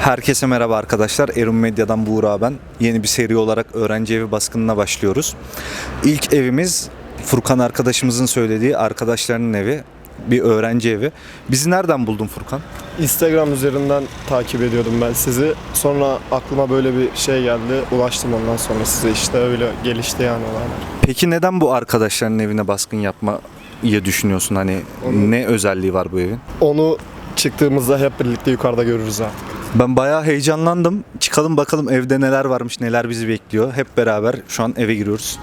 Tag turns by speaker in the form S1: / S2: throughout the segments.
S1: Herkese merhaba arkadaşlar. Erum Medya'dan Buğra ben. Yeni bir seri olarak öğrenci evi baskınına başlıyoruz. İlk evimiz Furkan arkadaşımızın söylediği arkadaşlarının evi. Bir öğrenci evi. Bizi nereden buldun Furkan?
S2: Instagram üzerinden takip ediyordum ben sizi. Sonra aklıma böyle bir şey geldi. Ulaştım ondan sonra size işte öyle gelişti yani olaylar.
S1: Peki neden bu arkadaşların evine baskın yapmayı düşünüyorsun? Hani
S2: Onu-
S1: ne özelliği var bu evin?
S2: Onu çıktığımızda hep birlikte yukarıda görürüz ha.
S1: Ben bayağı heyecanlandım. Çıkalım bakalım evde neler varmış, neler bizi bekliyor. Hep beraber şu an eve giriyoruz.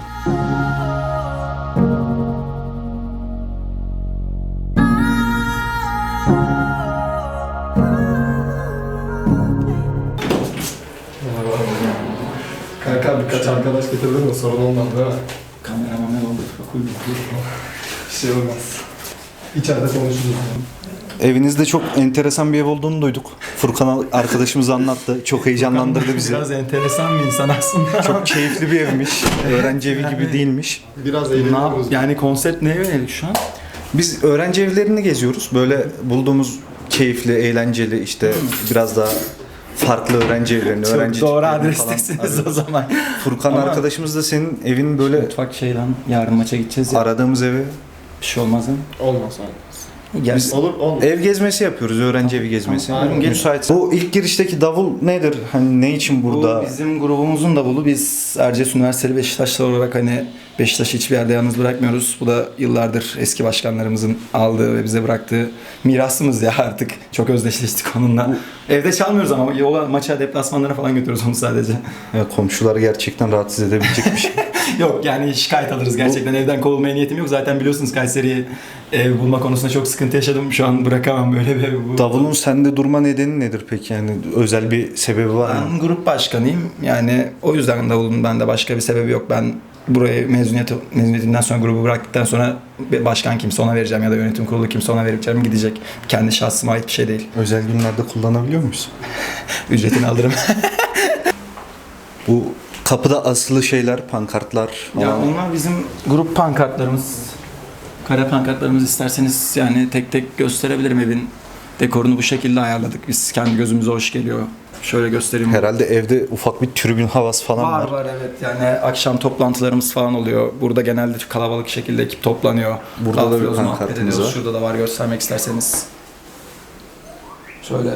S2: Kanka birkaç arkadaş getirdim mi sorun olmaz değil mi?
S3: Kameraman oldu. Koyduk.
S2: Bir şey olmaz. İçeride konuşuruz.
S1: Evinizde çok enteresan bir ev olduğunu duyduk. Furkan arkadaşımız anlattı. Çok heyecanlandırdı bizi.
S3: Biraz enteresan bir insan aslında.
S1: Çok keyifli bir evmiş. Öğrenci evi gibi değilmiş.
S2: Biraz eğleniyoruz.
S3: Yani konsept neye yönelik şu an?
S1: Biz öğrenci evlerini geziyoruz. Böyle bulduğumuz keyifli, eğlenceli işte biraz daha farklı öğrenci evlerini, öğrenci
S3: Çok doğru
S1: tiplerini falan
S3: adrestesiniz o zaman.
S1: Furkan
S3: Ama-
S1: arkadaşımız da senin evin böyle
S3: Mutfak şey lan. Yarın maça gideceğiz ya.
S1: aradığımız evi.
S3: Bir şey olmaz mı?
S2: Olmaz olmaz.
S3: Gel.
S1: Biz-
S2: Olur olmaz.
S1: Ev gezmesi yapıyoruz, öğrenci evi gezmesi.
S3: Tamam, aynen. Gelin.
S1: Müsait. Bu ilk girişteki davul nedir? Hani ne için burada?
S3: Bu bizim grubumuzun da bulu. Biz Erciyes Üniversiteli Beşiktaşlı olarak hani Beşiktaş'ı hiçbir yerde yalnız bırakmıyoruz. Bu da yıllardır eski başkanlarımızın aldığı ve bize bıraktığı mirasımız ya artık. Çok özdeşleştik onunla. Evde çalmıyoruz ama yola maça deplasmanlara falan götürüyoruz onu sadece.
S1: Ya komşuları gerçekten rahatsız edebilecek bir şey.
S3: Yok yani şikayet alırız gerçekten. Evden kovulmaya niyetim yok. Zaten biliyorsunuz Kayseri'yi ev bulma konusunda çok sıkıntı yaşadım. Şu an bırakamam böyle bir ev. Bu.
S1: Davulun sende durma nedeni nedir peki? Yani özel bir sebebi var mı?
S3: Ben grup başkanıyım. Yani o yüzden davulun bende başka bir sebebi yok. Ben burayı mezuniyet, mezuniyetimden sonra grubu bıraktıktan sonra bir başkan kimse ona vereceğim ya da yönetim kurulu kimse ona vereceğim gidecek. Kendi şahsıma ait bir şey değil.
S1: Özel günlerde kullanabiliyor muyuz?
S3: Ücretini alırım.
S1: Bu kapıda asılı şeyler, pankartlar
S3: ya
S1: falan.
S3: onlar bizim grup pankartlarımız. Kare pankartlarımız isterseniz yani tek tek gösterebilirim evin dekorunu bu şekilde ayarladık. Biz kendi gözümüze hoş geliyor. Şöyle göstereyim.
S1: Herhalde evde ufak bir tribün havası falan var.
S3: Var var evet yani akşam toplantılarımız falan oluyor. Burada genelde kalabalık şekilde ekip toplanıyor.
S1: Burada da bir pankartımız var.
S3: Şurada da var göstermek isterseniz. Şöyle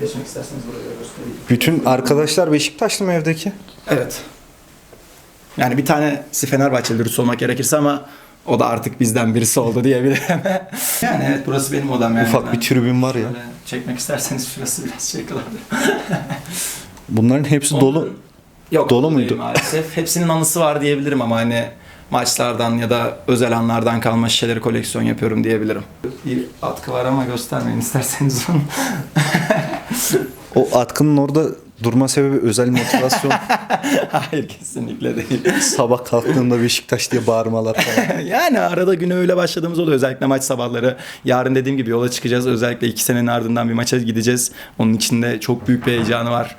S3: geçmek isterseniz buraya göstereyim.
S1: Bütün arkadaşlar Beşiktaşlı mı evdeki?
S3: Evet. Yani bir tanesi Fenerbahçeli dürüst olmak gerekirse ama o da artık bizden birisi oldu diyebilirim. yani evet burası benim odam yani.
S1: Ufak bir tribün var ya.
S3: şöyle Çekmek isterseniz şurası biraz şey kalabilir.
S1: Bunların hepsi dolu.
S3: Yok
S1: Dolu
S3: dolu
S1: muydu?
S3: değil maalesef. Hepsinin anısı var diyebilirim ama hani maçlardan ya da özel anlardan kalma şişeleri koleksiyon yapıyorum diyebilirim. Bir atkı var ama göstermeyin isterseniz onu.
S1: O atkının orada durma sebebi özel motivasyon.
S3: Hayır kesinlikle değil.
S1: Sabah kalktığında Beşiktaş diye bağırmalar falan.
S3: yani arada güne öyle başladığımız oluyor. Özellikle maç sabahları. Yarın dediğim gibi yola çıkacağız. Özellikle iki senenin ardından bir maça gideceğiz. Onun içinde çok büyük bir heyecanı var.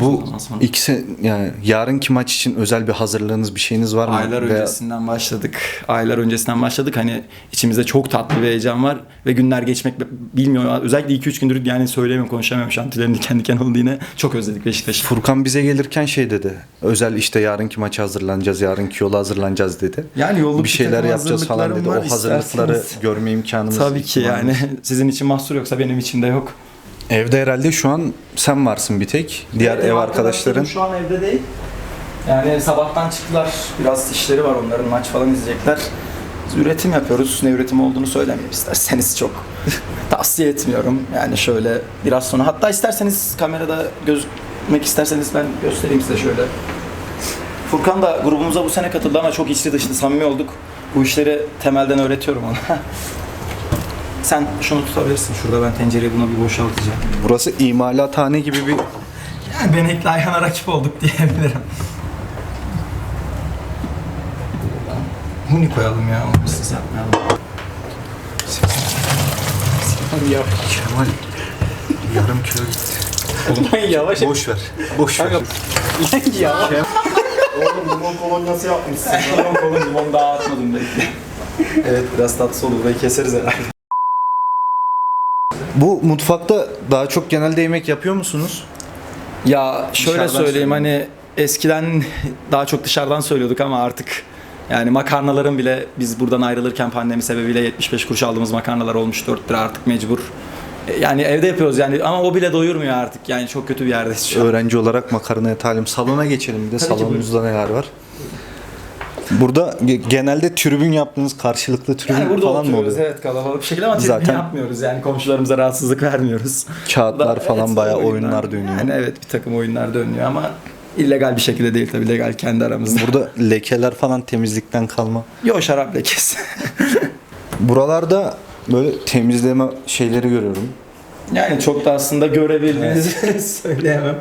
S1: Bu
S3: sonra-
S1: ikisi yani yarınki maç için özel bir hazırlığınız bir şeyiniz var mı?
S3: Aylar
S1: Veya-
S3: öncesinden başladık. Aylar öncesinden başladık. Hani içimizde çok tatlı bir heyecan var ve günler geçmek bilmiyorum. Özellikle 2-3 gündür yani söyleyemiyorum, konuşamıyorum. Şu an tüylerim diken diken oldu yine. Çok özledik Beşiktaş'ı.
S1: Furkan bize gelirken şey dedi. Özel işte yarınki maça hazırlanacağız, yarınki yola hazırlanacağız dedi.
S3: Yani yolluk
S1: bir şeyler yapacağız falan dedi.
S3: hazırlıklarım
S1: O
S3: var,
S1: hazırlıkları
S3: isterseniz.
S1: görme imkanımız
S3: Tabii ki yani sizin için mahsur yoksa benim için de yok.
S1: Evde herhalde şu an sen varsın bir tek. Diğer ev arkadaşların.
S3: Şu an evde değil. Yani sabahtan çıktılar. Biraz işleri var onların. Maç falan izleyecekler. Biz üretim yapıyoruz. Ne üretim olduğunu söylemeyeyim isterseniz çok. Tavsiye etmiyorum. Yani şöyle biraz sonra. Hatta isterseniz kamerada gözükmek isterseniz ben göstereyim size şöyle. Furkan da grubumuza bu sene katıldı ama çok içli dışlı samimi olduk. Bu işleri temelden öğretiyorum ona. Sen şunu tutabilirsin. Şurada ben tencereyi buna bir boşaltacağım.
S1: Burası imalathane gibi bir
S3: Yani Benekli Ayhan'a rakip olduk diyebilirim. Huni koyalım ya, siz yapmayalım.
S1: ya Kemal yarım kilo gitti.
S3: Oğlum yavaş
S1: Boş ver. Boş ver.
S3: yavaş.
S2: Oğlum limon kolonyası yapmışsın.
S3: Limon kolun limon daha atmadım belki. evet biraz tatsız olur. Burayı keseriz herhalde.
S1: Bu mutfakta daha çok genelde yemek yapıyor musunuz?
S3: Ya şöyle
S1: Dışarıdan
S3: söyleyeyim hani eskiden daha çok dışarıdan söylüyorduk ama artık yani makarnaların bile biz buradan ayrılırken pandemi sebebiyle 75 kuruş aldığımız makarnalar olmuş 4 lira artık mecbur. E, Yani evde yapıyoruz yani ama o bile doyurmuyor artık. Yani çok kötü bir yerdeyiz şu an.
S1: Öğrenci olarak makarnaya talim. Salona geçelim bir de
S3: Tabii ki,
S1: salonumuzda neler var. Burada ge- genelde tribün yaptığınız karşılıklı tribün
S3: Yani burada
S1: falan mı oluyor?
S3: evet kalabalık bir şekilde ama tribün
S1: Zaten-
S3: yapmıyoruz yani komşularımıza rahatsızlık vermiyoruz.
S1: Kağıtlar
S3: Da-
S1: falan
S3: evet,
S1: bayağı oyunlar dönüyor.
S3: Yani evet bir takım oyunlar dönüyor ama illegal bir şekilde değil tabii legal kendi aramızda.
S1: Burada lekeler falan temizlikten kalma.
S3: Yok şarap lekesi.
S1: Buralarda böyle temizleme şeyleri görüyorum.
S3: yani çok da aslında görebildiğinizi söyleyemem.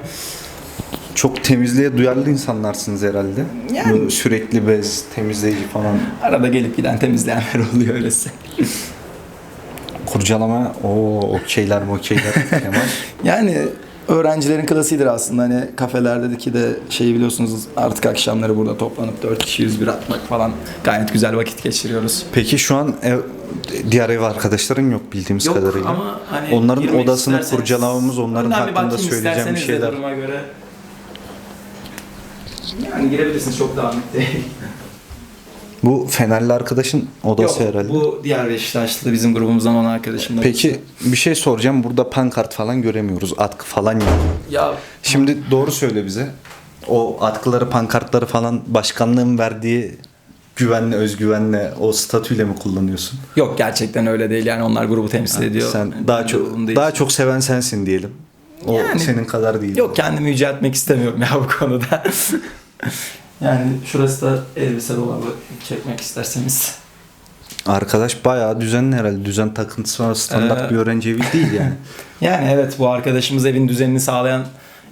S1: Çok temizliğe duyarlı insanlarsınız herhalde.
S3: Yani-
S1: Böyle sürekli bez, temizleyici falan.
S3: Arada gelip giden temizleyenler oluyor öylesi.
S1: Kurcalama, o okeyler mokeyler. Kemal.
S3: Yani öğrencilerin klasiğidir aslında hani kafelerdeki de şeyi biliyorsunuz artık akşamları burada toplanıp 4 kişi 101 atmak falan gayet güzel vakit geçiriyoruz.
S1: Peki şu an ev, diğer ev arkadaşların yok bildiğimiz kadarıyla.
S3: ama hani
S1: Onların odasını kurcalamamız, onların
S3: bir
S1: hakkında söyleyeceğim
S3: de
S1: şeyler.
S3: duruma göre. Yani girebilirsiniz çok dağınık değil.
S1: Bu Fenerli arkadaşın odası
S3: Yok,
S1: herhalde.
S3: bu diğer Beşiktaşlı bizim grubumuzdan olan arkadaşım. da.
S1: Peki bir şey soracağım. Burada pankart falan göremiyoruz. Atkı falan yok.
S3: Ya
S1: Şimdi doğru söyle bize. O atkıları, pankartları falan başkanlığın verdiği güvenle, özgüvenle, o statüyle mi kullanıyorsun?
S3: yok gerçekten öyle değil yani onlar grubu temsil ediyor.
S1: Sen
S3: Yani
S1: daha çok daha çok seven sensin diyelim. O
S3: Yani-
S1: senin kadar değil.
S3: Yok kendimi yüceltmek istemiyorum ya bu konuda. yani şurası da elbise dolabı çekmek isterseniz.
S1: Arkadaş bayağı düzenli herhalde. Düzen takıntısı var. Standart
S3: Ee,
S1: bir öğrenci evi değil yani.
S3: Yani evet bu arkadaşımız evin düzenini sağlayan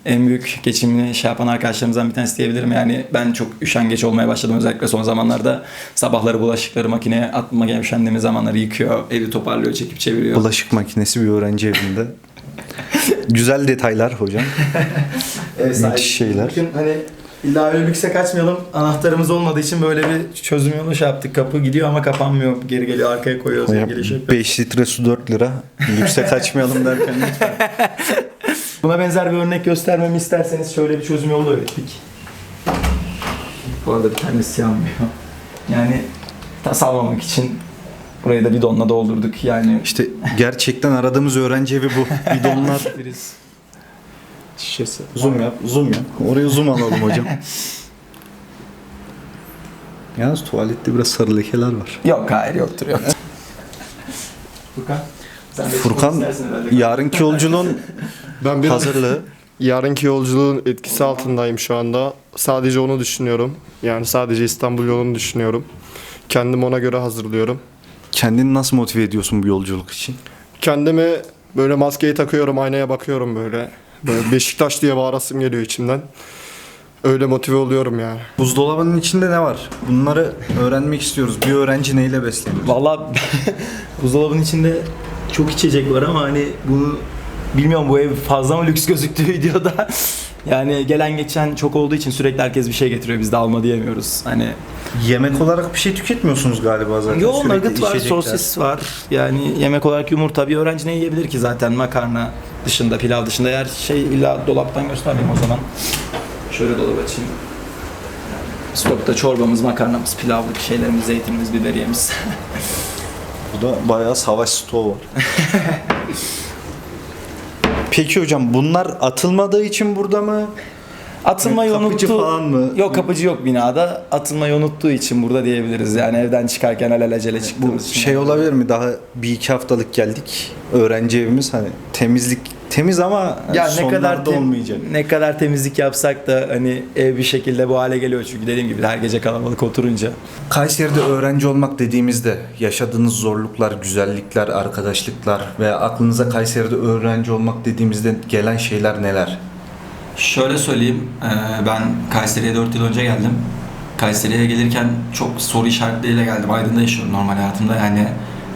S3: en büyük geçimini şey yapan arkadaşlarımızdan bir tanesi diyebilirim. Yani ben çok üşengeç olmaya başladım özellikle son zamanlarda. Sabahları bulaşıkları makineye atmaya üşendiğimiz zamanları yıkıyor, evi toparlıyor, çekip çeviriyor.
S1: Bulaşık makinesi bir öğrenci evinde. Güzel detaylar hocam.
S3: Ev
S1: Müthiş şeyler.
S3: Bugün hani illa öyle lükse kaçmayalım. Anahtarımız olmadığı için böyle bir çözüm yolu şey yaptık. Kapı gidiyor ama kapanmıyor. Geri geliyor arkaya koyuyoruz.
S1: Hocam,
S3: Geri şey yapıyoruz.
S1: 5 litre su 4 lira. Lükse kaçmayalım derken lütfen.
S3: Buna benzer bir örnek göstermemi isterseniz şöyle bir çözüm yolu öğrettik. Bu arada bir tanesi yanmıyor. Yani tas almamak için burayı da bidonla doldurduk. Yani
S1: İşte gerçekten aradığımız öğrenci evi bu. Bidonlar. Şişesi. Zoom yap, zoom yap. Oraya zoom alalım hocam. Yalnız tuvalette biraz sarı lekeler var.
S3: Yok hayır yoktur yok. Furkan. Sen
S1: Furkan yarınki yolculuğun
S2: Ben biraz
S1: hazırlığı.
S2: yarınki yolculuğun etkisi altındayım şu anda. Sadece onu düşünüyorum. Yani sadece İstanbul yolunu düşünüyorum. Kendim ona göre hazırlıyorum.
S1: Kendini nasıl motive ediyorsun bu yolculuk için?
S2: Kendimi böyle maskeyi takıyorum, aynaya bakıyorum böyle. Böyle Beşiktaş diye bağırasım geliyor içimden. Öyle motive oluyorum yani.
S1: Buzdolabının içinde ne var? Bunları öğrenmek istiyoruz. Bir öğrenci neyle beslenir?
S3: Valla buzdolabının içinde çok içecek var ama hani bunu bilmiyorum bu ev fazla mı lüks gözüktü videoda. Yani gelen geçen çok olduğu için sürekli herkes bir şey getiriyor biz de alma diyemiyoruz. Hani
S1: Yemek olarak bir şey tüketmiyorsunuz galiba zaten.
S3: Yo
S1: Sürekli
S3: nugget var,
S1: içecekler.
S3: sosis var. Yani yemek olarak yumurta bir öğrenci ne yiyebilir ki zaten makarna dışında, pilav dışında. Eğer şey illa dolaptan göstereyim o zaman. Şöyle dolap açayım. Stokta çorbamız, makarnamız, pilavlık şeylerimiz, zeytinimiz, biberiyemiz.
S1: Burada bayağı savaş stoğu var. Peki hocam bunlar atılmadığı için burada mı?
S3: Atılmayı
S1: Kapıcı
S3: unuttu.
S1: falan mı?
S3: Yok kapıcı yok binada. Atılmayı unuttuğu için burada diyebiliriz. Yani evden çıkarken alelacele
S1: Bu
S3: çıktığımız için.
S1: şey olabilir mi? Daha bir iki haftalık geldik. Öğrenci evimiz hani temizlik temiz ama
S3: ya ne kadar tem-
S1: olmayacak.
S3: ne kadar temizlik yapsak da hani ev bir şekilde bu hale geliyor çünkü dediğim gibi her gece kalabalık oturunca.
S1: Kayseri'de öğrenci olmak dediğimizde yaşadığınız zorluklar, güzellikler, arkadaşlıklar veya aklınıza Kayseri'de öğrenci olmak dediğimizde gelen şeyler neler?
S4: Şöyle söyleyeyim, eee, ben Kayseri'ye 4 yıl önce geldim. Kayseri'ye gelirken çok soru işaretleriyle geldim. Aydın'da yaşıyorum normal hayatımda. Yani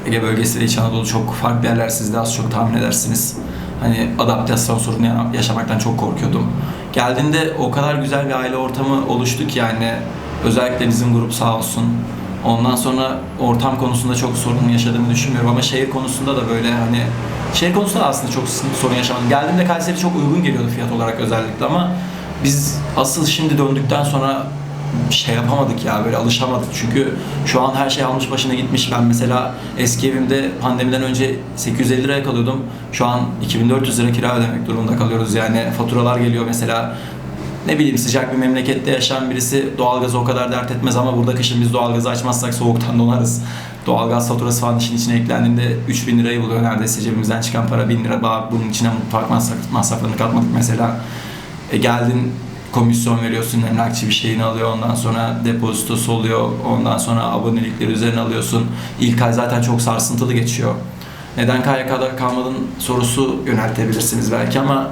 S4: Ege bölgesi ve İç Anadolu çok farklı yerler siz de az çok tahmin edersiniz. Hani adaptasyon sorunu ya- yaşamaktan çok korkuyordum. Geldiğimde o kadar güzel bir aile ortamı oluştu ki yani özellikle bizim grup sağ olsun.
S3: Ondan sonra ortam konusunda çok sorun yaşadığımı düşünmüyorum ama şehir konusunda da böyle hani şehir konusunda da aslında çok sorun yaşamadım. Geldiğimde Kayseri çok uygun geliyordu fiyat olarak özellikle ama biz asıl şimdi döndükten sonra şey yapamadık ya böyle alışamadık çünkü şu an her şey almış başına gitmiş. Ben mesela eski evimde pandemiden önce 850 liraya kalıyordum. Şu an 2400 lira kira ödemek durumunda kalıyoruz yani faturalar geliyor mesela ne bileyim sıcak bir memlekette yaşayan birisi doğalgazı o kadar dert etmez ama burada kışın biz doğalgazı açmazsak soğuktan donarız. Doğalgaz faturası falan işin içine eklendiğinde 3000 lirayı buluyor neredeyse cebimizden çıkan para 1000 lira. Ba- Bunun içine mutfak masraf- masraflarını katmadık mesela. E geldin komisyon veriyorsun, emlakçı bir şeyini alıyor, ondan sonra depozitosu oluyor, ondan sonra abonelikleri üzerine alıyorsun. İlk ay zaten çok sarsıntılı geçiyor. Neden KYK'da kalmadın sorusu yöneltebilirsiniz belki ama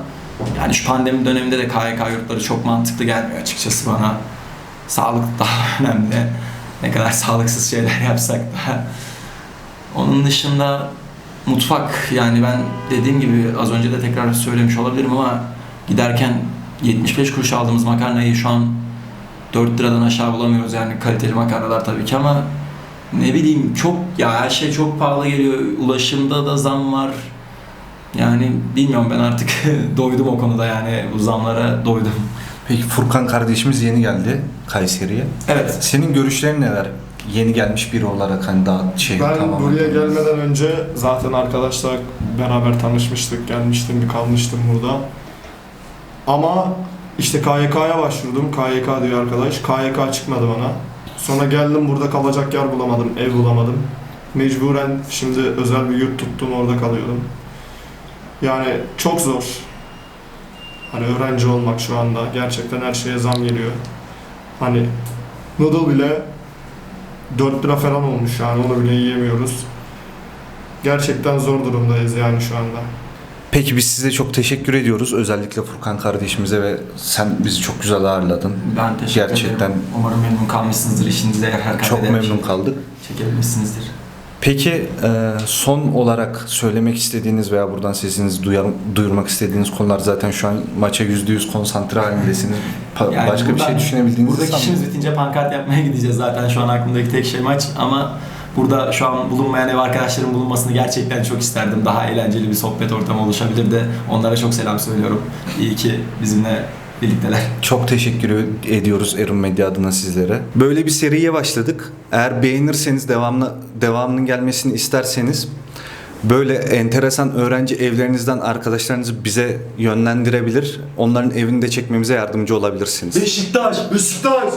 S3: yani şu pandemi döneminde de KYK yurtları çok mantıklı gelmiyor açıkçası bana. Sağlık daha önemli. Ne kadar sağlıksız şeyler yapsak da. Onun dışında mutfak yani ben dediğim gibi az önce de tekrar söylemiş olabilirim ama giderken 75 kuruş aldığımız makarnayı şu an 4 liradan aşağı bulamıyoruz yani kaliteli makarnalar tabii ki ama ne bileyim çok ya her şey çok pahalı geliyor. Ulaşımda da zam var. Yani bilmiyorum ben artık doydum o konuda yani bu zamlara doydum.
S1: Peki Furkan kardeşimiz yeni geldi Kayseri'ye.
S3: Evet.
S1: Senin görüşlerin neler? Yeni gelmiş biri olarak hani daha şey
S2: Ben
S1: tamamen
S2: buraya gelmeden önce zaten arkadaşlar beraber tanışmıştık. Gelmiştim, bir kalmıştım burada. Ama işte KYK'ya başvurdum. KYK diyor arkadaş. KYK çıkmadı bana. Sonra geldim burada kalacak yer bulamadım, ev bulamadım. Mecburen şimdi özel bir yurt tuttum orada kalıyordum. Yani çok zor. Hani öğrenci olmak şu anda gerçekten her şeye zam geliyor. Hani noodle bile 4 lira falan olmuş yani onu bile yiyemiyoruz. Gerçekten zor durumdayız yani şu anda.
S1: Peki biz size çok teşekkür ediyoruz. Özellikle Furkan kardeşimize ve sen bizi çok güzel ağırladın.
S3: Ben teşekkür
S1: Gerçekten
S3: ederim. Umarım memnun kalmışsınızdır. İşinize yarar
S1: çok memnun kaldık.
S3: Çekebilmişsinizdir.
S1: Peki e, son olarak söylemek istediğiniz veya buradan sesinizi duyar, duyurmak istediğiniz konular zaten şu an maça %100 konsantre halindesiniz. Pa-
S3: Yani
S1: başka bir şey
S3: buradan-
S1: düşünebildiğinizi
S3: Buradaki
S1: sanmıyorum.
S3: işimiz bitince pankart yapmaya gideceğiz zaten şu an aklımdaki tek şey maç ama burada şu an bulunmayan ev arkadaşlarım bulunmasını gerçekten çok isterdim. Daha eğlenceli bir sohbet ortamı oluşabilirdi. Onlara çok selam söylüyorum. İyi ki bizimle birlikteler.
S1: Çok teşekkür ediyoruz Erun Medya adına sizlere. Böyle bir seriye başladık. Eğer beğenirseniz devamlı devamının gelmesini isterseniz böyle enteresan öğrenci evlerinizden arkadaşlarınızı bize yönlendirebilir. Onların evini de çekmemize yardımcı olabilirsiniz.
S2: Beşiktaş, Beşiktaş!